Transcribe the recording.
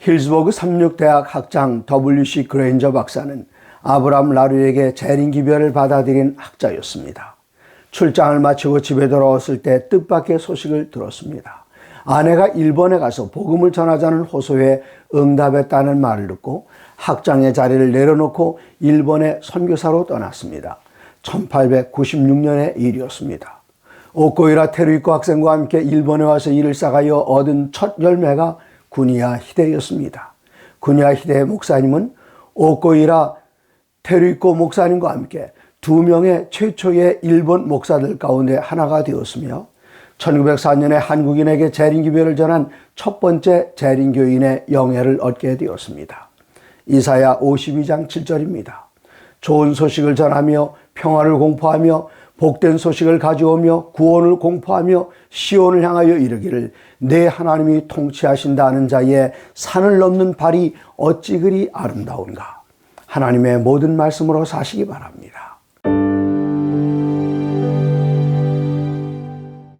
힐스버그 삼육대학 학장 W.C. 그레인저 박사는 아브람 라루에게 재림 기별을 받아들인 학자였습니다. 출장을 마치고 집에 돌아왔을 때 뜻밖의 소식을 들었습니다. 아내가 일본에 가서 복음을 전하자는 호소에 응답했다는 말을 듣고 학장의 자리를 내려놓고 일본의 선교사로 떠났습니다. 1896년의 일이었습니다. 오코이라 테루이코 학생과 함께 일본에 와서 일을 쌓아여 얻은 첫 열매가 구니야 히데였습니다. 구니야 히데 목사님은 오코이라 테루이코 목사님과 함께 두 명의 최초의 일본 목사들 가운데 하나가 되었으며 1904년에 한국인에게 재림기별을 전한 첫 번째 재림교인의 영예를 얻게 되었습니다. 이사야 52장 7절입니다. 좋은 소식을 전하며 평화를 공포하며 복된 소식을 가져오며 구원을 공포하며 시온을 향하여 이르기를 내 하나님이 통치하신다는 자의 산을 넘는 발이 어찌 그리 아름다운가. 하나님의 모든 말씀으로 사시기 바랍니다.